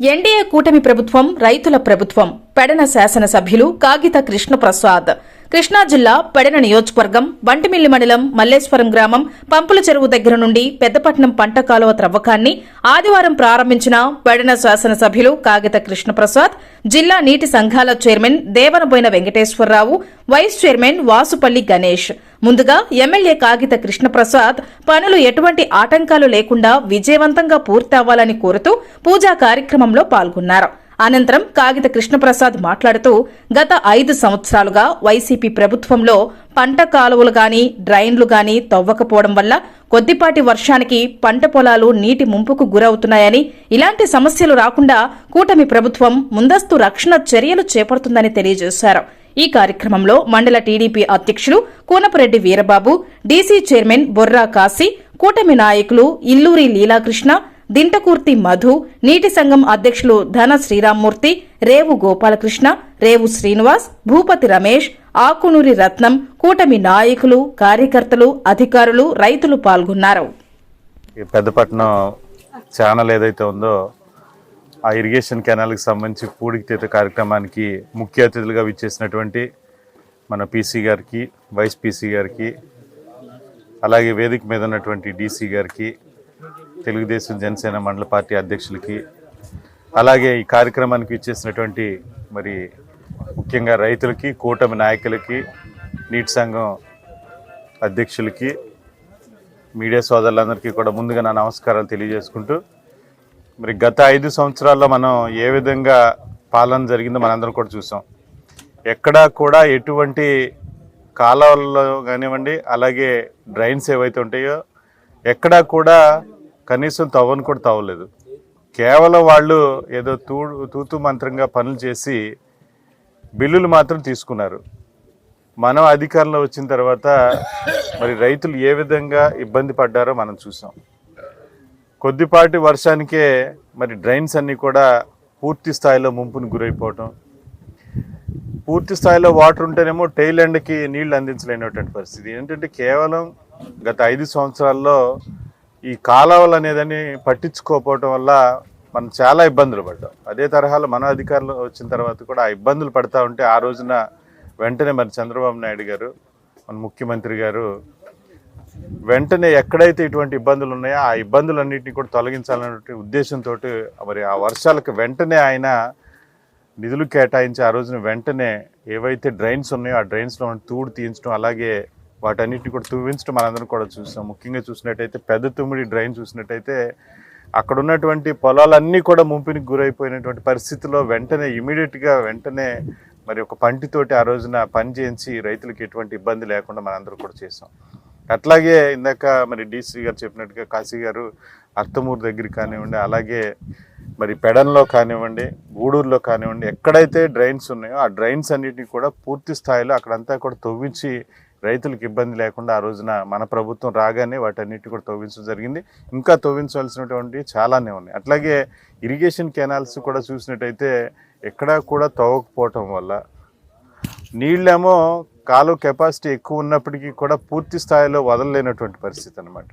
NDA కూటమి ప్రభుత్వం రైతుల ప్రభుత్వం పెడన శాసనసభ్యులు కాగిత కృష్ణప్రసాద్. కృష్ణా జిల్లా పెడన నియోజకవర్గం బంటిమిల్లి మండలం మల్లేశ్వరం గ్రామం పంపుల చెరువు దగ్గర నుండి పెద్దపట్నం పంట కాలువ త్రవ్వకాన్ని ఆదివారం ప్రారంభించిన పెడన శాసనసభ్యులు కాగిత కృష్ణప్రసాద్ జిల్లా నీటి సంఘాల chairman Devanaboina Venkateswara Rao vice chairman Vasupalli Ganesh. ముందుగా ఎమ్మెల్యే కాగిత కృష్ణప్రసాద్ పనులు ఎటువంటి ఆటంకాలు లేకుండా విజయవంతంగా పూర్తవ్వాలని కోరుతూ పూజా కార్యక్రమంలో పాల్గొన్నారు. అనంతరం కాగిత కృష్ణప్రసాద్ మాట్లాడుతూ గత ఐదు సంవత్సరాలుగా వైసీపీ ప్రభుత్వంలో పంట కాలువలు గాని డ్రైన్లు గాని తవ్వకపోవడం వల్ల కొద్దిపాటి వర్షానికి పంట పొలాలు నీటి ముంపుకు గురవుతున్నాయని ఇలాంటి సమస్యలు రాకుండా కూటమి ప్రభుత్వం ముందస్తు రక్షణ చర్యలు చేపడుతుందని తెలియజేశారు. ఈ కార్యక్రమంలో మండల టీడీపీ అధ్యక్షులు కూనపరెడ్డి వీరబాబు డీసీ చైర్మన్ బొర్రా కాశీ కూటమి నాయకులు ఇల్లూరి లీలాకృష్ణ దింటకూర్తి మధు నీటి సంఘం అధ్యక్షులు ధన శ్రీరామ్మూర్తి రేవు గోపాలకృష్ణ రేవు శ్రీనివాస్ భూపతి రమేష్ ఆకునూరి రత్నం కూటమి నాయకులు కార్యకర్తలు అధికారులు రైతులు పాల్గొన్నారు. పెద్దపట్నం ఛానల్ ఏదైతే ఉందో ఆ ఇరిగేషన్ కెనాల్కి సంబంధించి పూడికితీత కార్యక్రమానికి ముఖ్య అతిథులుగా విచ్చేసినటువంటి మన పీసీ గారికి వైస్ పీసీ గారికి అలాగే వేదిక మీద ఉన్నటువంటి డీసీ గారికి తెలుగుదేశం జనసేన మండల పార్టీ అధ్యక్షులకి అలాగే ఈ కార్యక్రమానికి ఇచ్చేసినటువంటి మరి ముఖ్యంగా రైతులకి కూటమి నాయకులకి నీటి సంఘం అధ్యక్షులకి మీడియా సోదరులందరికీ కూడా ముందుగా నా నమస్కారాలు తెలియజేసుకుంటూ మరి గత ఐదు సంవత్సరాల్లో మనం ఏ విధంగా పాలన జరిగిందో మనందరం కూడా చూసాం. ఎక్కడా కూడా ఎటువంటి కాలువల్లో కానివ్వండి అలాగే డ్రైన్స్ ఏవైతే ఉంటాయో ఎక్కడా కూడా కనీసం తవ్వను కూడా తవ్వలేదు. కేవలం వాళ్ళు ఏదో తూడు తూతు మంత్రంగా పనులు చేసి బిల్లులు మాత్రం తీసుకున్నారు. మనం అధికారంలో వచ్చిన తర్వాత మరి రైతులు ఏ విధంగా ఇబ్బంది పడ్డారో మనం చూసాం. కొద్దిపాటి వర్షానికే మరి డ్రైన్స్ అన్నీ కూడా పూర్తి స్థాయిలో ముంపుని గురైపోవటం. పూర్తి స్థాయిలో వాటర్ ఉంటేనేమో టైల్ ఎండ్కి నీళ్ళు అందించలేనటువంటి పరిస్థితి. ఏంటంటే కేవలం గత ఐదు సంవత్సరాల్లో ఈ కాలువలు అనేదని పట్టించుకోకపోవటం వల్ల మనం చాలా ఇబ్బందులు పడ్డాం. అదే తరహాలో మన అధికారులు వచ్చిన తర్వాత కూడా ఆ ఇబ్బందులు పడతా ఉంటే ఆ రోజున వెంటనే మరి చంద్రబాబు నాయుడు గారు మన ముఖ్యమంత్రి గారు వెంటనే ఎక్కడైతే ఇటువంటి ఇబ్బందులు ఉన్నాయో ఆ ఇబ్బందులన్నింటినీ కూడా తొలగించాలనే ఉద్దేశంతో మరి ఆ వర్షాలకు వెంటనే ఆయన నిధులు కేటాయించి ఆ రోజున వెంటనే ఏవైతే డ్రైన్స్ ఉన్నాయో ఆ డ్రైన్స్లో తూడు తీయించడం అలాగే వాటన్నిటిని కూడా తూవించడం మనందరం కూడా చూసాం. ముఖ్యంగా చూసినట్టయితే పెద్ద తుమ్మిడి డ్రైన్ చూసినట్టయితే అక్కడ ఉన్నటువంటి పొలాలన్నీ కూడా ముంపినికి గురైపోయినటువంటి పరిస్థితిలో వెంటనే ఇమీడియట్గా వెంటనే మరి ఒక పంటితోటి ఆ రోజున పని చేయించి రైతులకు ఎటువంటి ఇబ్బంది లేకుండా మనందరం కూడా చేసాం. అట్లాగే ఇందాక మరి డీసీ గారు చెప్పినట్టుగా కాశీ గారు అర్తమూరు దగ్గర కానివ్వండి అలాగే మరి పెడన్లో కానివ్వండి గూడూరులో కానివ్వండి ఎక్కడైతే డ్రైన్స్ ఉన్నాయో ఆ డ్రైన్స్ అన్నిటిని కూడా పూర్తి స్థాయిలో అక్కడంతా కూడా తవ్వించి రైతులకు ఇబ్బంది లేకుండా ఆ రోజున మన ప్రభుత్వం రాగానే వాటన్నిటి కూడా తవ్వించడం జరిగింది. ఇంకా తవ్వించవలసినటువంటి చాలానే ఉన్నాయి. అట్లాగే ఇరిగేషన్ కెనాల్స్ కూడా చూసినట్టయితే ఎక్కడా కూడా తవ్వకపోవటం వల్ల నీళ్ళేమో కాలువ కెపాసిటీ ఎక్కువ ఉన్నప్పటికీ కూడా పూర్తి స్థాయిలో వదలలేనటువంటి పరిస్థితి అనమాట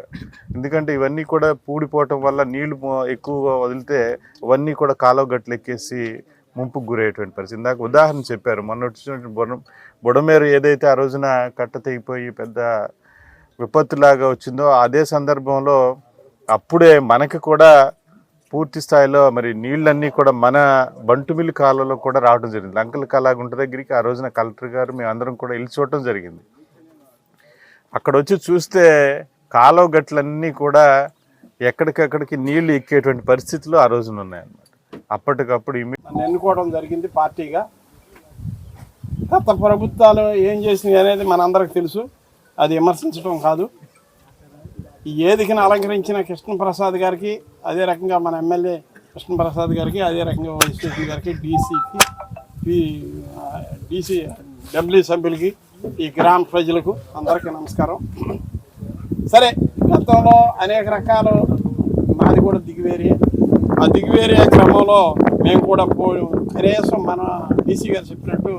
ఎందుకంటే ఇవన్నీ కూడా పూడిపోవటం వల్ల నీళ్ళు ఎక్కువగా వదిలితే ఇవన్నీ కూడా కాలువ గట్లు ఎక్కేసి ముంపుకు గురయ్యేటువంటి పరిస్థితి. ఇందాక ఉదాహరణ చెప్పారు. మొన్న వచ్చినటువంటి బుడ బుడమేరు ఏదైతే ఆ రోజున కట్ట తెగిపోయి పెద్ద విపత్తులాగా వచ్చిందో అదే సందర్భంలో అప్పుడే మనకి కూడా పూర్తి స్థాయిలో మరి నీళ్ళన్నీ కూడా మన బంటుమిల్లి కాలంలో కూడా రావడం జరిగింది. లంకల కళాగుంట దగ్గరికి ఆ రోజున కలెక్టర్ గారు మేము అందరం కూడా వెళ్ళి చూడటం జరిగింది. అక్కడ వచ్చి చూస్తే కాలువ గట్లన్నీ కూడా ఎక్కడికక్కడికి నీళ్ళు ఎక్కేటువంటి పరిస్థితులు ఆ రోజున ఉన్నాయన్నమాట. అప్పటికప్పుడు ఎన్నుకోవడం జరిగింది పార్టీగా. గత ప్రభుత్వాలు ఏం చేసినాయి అనేది మనందరికి తెలుసు. అది విమర్శించడం కాదు. ఈ వేదికను అలంకరించిన కృష్ణప్రసాద్ గారికి అదే రకంగా మన ఎమ్మెల్యే కృష్ణప్రసాద్ గారికి అదే రకంగా వైసీపీ గారికి డీసీకి ఈ డీసీ డబ్ల్యూ సభ్యులకి ఈ గ్రామ ప్రజలకు అందరికీ నమస్కారం. సరే గతంలో అనేక రకాలు మాది కూడా దిగివేరే. ఆ దిగివేరే క్రమంలో మేము కూడా పో కనీసం మన డీసీ గారు చెప్పినట్టు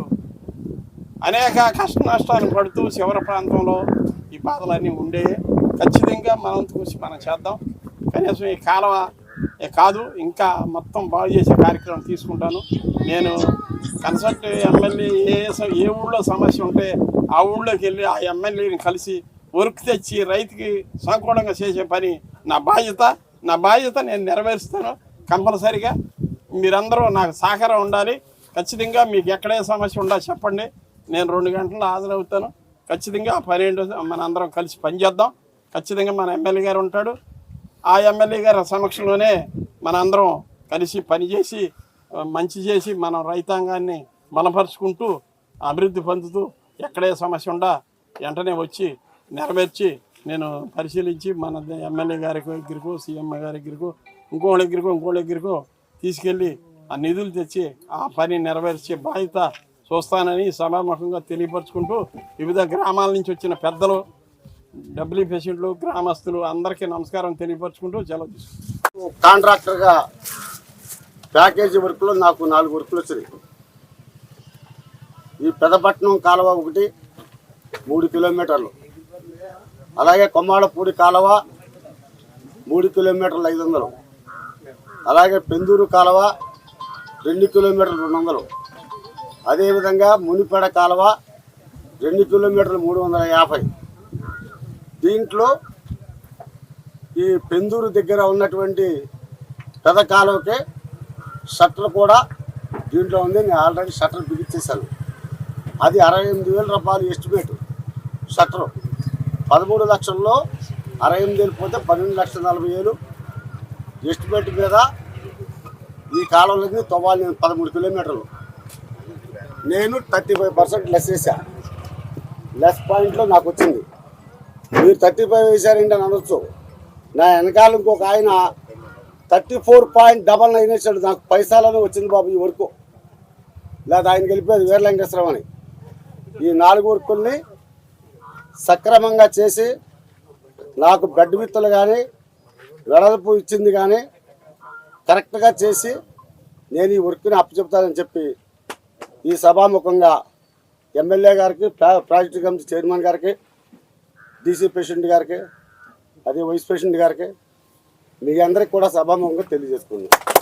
అనేక కష్ట నష్టాలు పడుతూ శివర ప్రాంతంలో ఈ బాధలన్నీ ఉండే ఖచ్చితంగా మనం చూసి మనం చేద్దాం. కనీసం ఈ కాలువ కాదు ఇంకా మొత్తం బాగు చేసే కార్యక్రమం తీసుకుంటాను. నేను కన్సల్ట్ ఎమ్మెల్యే ఏ ఏ ఊళ్ళో సమస్య ఉంటే ఆ ఊళ్ళోకి వెళ్ళి ఆ ఎమ్మెల్యేని కలిసి వర్క్ తెచ్చి రైతుకి సంకూలంగా చేసే పని నా బాధ్యత. నా బాధ్యత నేను నెరవేరుస్తాను. కంపల్సరిగా మీరందరూ నాకు సహకారం ఉండాలి. ఖచ్చితంగా మీకు ఎక్కడే సమస్య ఉండాలి చెప్పండి. నేను రెండు గంటల్లో హాజరవుతాను. ఖచ్చితంగా పన్నెండు మన అందరం కలిసి పనిచేద్దాం. ఖచ్చితంగా మన ఎమ్మెల్యే గారు ఉంటాడు. ఆ ఎమ్మెల్యే గారి సమక్షంలోనే మనందరం కలిసి పనిచేసి మంచి చేసి మనం రైతాంగాన్ని బలపరుచుకుంటూ అభివృద్ధి పొందుతూ ఎక్కడే సమస్య ఉండా వెంటనే వచ్చి నెరవేర్చి నేను పరిశీలించి మన ఎమ్మెల్యే గారి దగ్గరకు సీఎం గారి దగ్గరకు ఇంకోళ్ళ దగ్గరకు ఇంకోళ్ళ దగ్గరకు తీసుకెళ్ళి ఆ నిధులు తెచ్చి ఆ పని నెరవేర్చే బాధ్యత చూస్తానని సభాముఖంగా తెలియపరుచుకుంటూ వివిధ గ్రామాల నుంచి వచ్చిన పెద్దలు డబ్ల్యూ పేషెంట్లు గ్రామస్తులు అందరికీ నమస్కారం తెలియపరుచుకుంటూ సెలవు కాంట్రాక్టర్గా ప్యాకేజీ వర్క్లో నాకు నాలుగు వర్కులు వచ్చినాయి. ఈ పెదపట్నం కాలువ ఒకటి మూడు కిలోమీటర్లు. అలాగే కొమ్మాడపూడి కాలువ మూడు కిలోమీటర్లు ఐదు వందలు. అలాగే పెందూరు కాలువ రెండు కిలోమీటర్లు రెండు వందలు. అదేవిధంగా మునిపేడ కాలువ రెండు కిలోమీటర్లు మూడు వందల యాభై. దీంట్లో ఈ పెందూరు దగ్గర ఉన్నటువంటి పెద్ద కాలువకే షట్టర్ కూడా దీంట్లో ఉంది. నేను ఆల్రెడీ షట్టర్ బిగించేశాను అది అరవై ఎనిమిది వేల రూపాయలు ఎస్టిమేట్ షట్టర్. పదమూడు లక్షల్లో అరవై ఎనిమిది వేలు పోతే పన్నెండు లక్షల నలభై వేలు ఎస్టిమేట్ మీద ఈ కాలంలోకి తవ్వాలి నేను పదమూడు కిలోమీటర్లు. నేను థర్టీ ఫైవ్ పర్సెంట్ లెస్ వేసా లెస్ పాయింట్లో నాకు వచ్చింది. మీరు థర్టీ ఫైవ్ వేశారంటే అని అనొచ్చు. నా వెనకాల ఇంకొక ఆయన thirty four point double nine వేసాడు నాకు పైసాలోనే వచ్చింది బాబు ఈ వర్క్. లేదా ఆయన గెలిపేది వీరలింగేశ్వరం అని. ఈ నాలుగు వర్కుల్ని సక్రమంగా చేసి నాకు బెడ్ విత్తులు కానీ వెడల్పు ఇచ్చింది కానీ కరెక్ట్గా చేసి నేను ఈ వర్క్ని అప్పచెప్తానని చెప్పి ఈ సభాముఖంగా ఎమ్మెల్యే గారికి ప్రాజెక్ట్ ప్రాజెక్టు కమిటీ చైర్మన్ గారికి డీసీ ప్రెసిడెంట్ గారికి అదే వైస్ ప్రెసిడెంట్ గారికి మీ అందరికి కూడా సభాముఖంగా తెలియజేసుకున్నాను